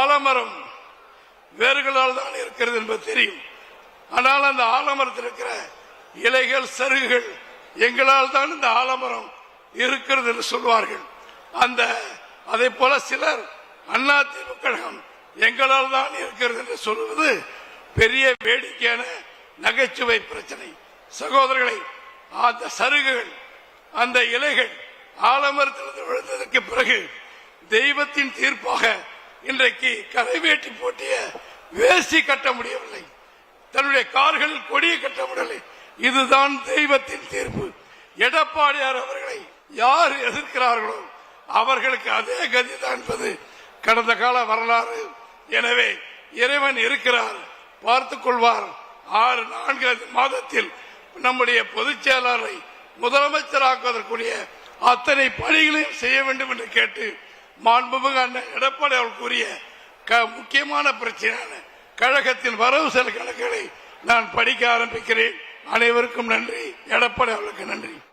ஆலமரம் வேர்களால் தான் இருக்கிறது என்பது தெரியும். ஆனால் அந்த ஆலமரத்தில் இருக்கிற இலைகள் சருகுகள் எங்களால் தான் இந்த ஆலமரம் இருக்கிறது என்று சொல்வார்கள். அந்த அதே போல சிலர் அண்ணா திமுக கழகம் எங்களால் தான் இருக்கிறது என்று சொல்வது பெரிய வேடிக்கையான நகைச்சுவை பிரச்சனை. சகோதரர்களை அந்த சருகுகள் அந்த இலைகள் ஆலமரத்திலிருந்து விழுந்ததற்கு பிறகு தெய்வத்தின் தீர்ப்பாக இன்றைக்கு கரைவேட்டி போட்டிய வேசி கட்ட முடியவில்லை. தன்னுடைய கார்களில் கொடியை கட்ட முடியவில்லை. இதுதான் தெய்வத்தின் தீர்ப்பு. எடப்பாடியார் அவர்களை யார் எதிர்க்கிறார்களோ அவர்களுக்கு அதே கதிதான் என்பது கடந்த கால வரலாறு. எனவே இறைவன் இருக்கிறார் பார்த்துக் கொள்வார். ஆறு நான்கு மாதத்தில் நம்முடைய பொதுச் செயலாளரை முதலமைச்சராக்குவதற்குரிய அத்தனை பணிகளையும் செய்ய வேண்டும் என்று கேட்டு மாண்புமிகு அண்ணன் எடப்பாடி அவர்களுக்குரிய க- முக்கியமான பிரச்சனையான கழகத்தின் வரவு செலவு கணக்குகளை நான் படிக்க ஆரம்பிக்கிறேன். அனைவருக்கும் நன்றி. எடப்பாடி அவர்களுக்கு நன்றி.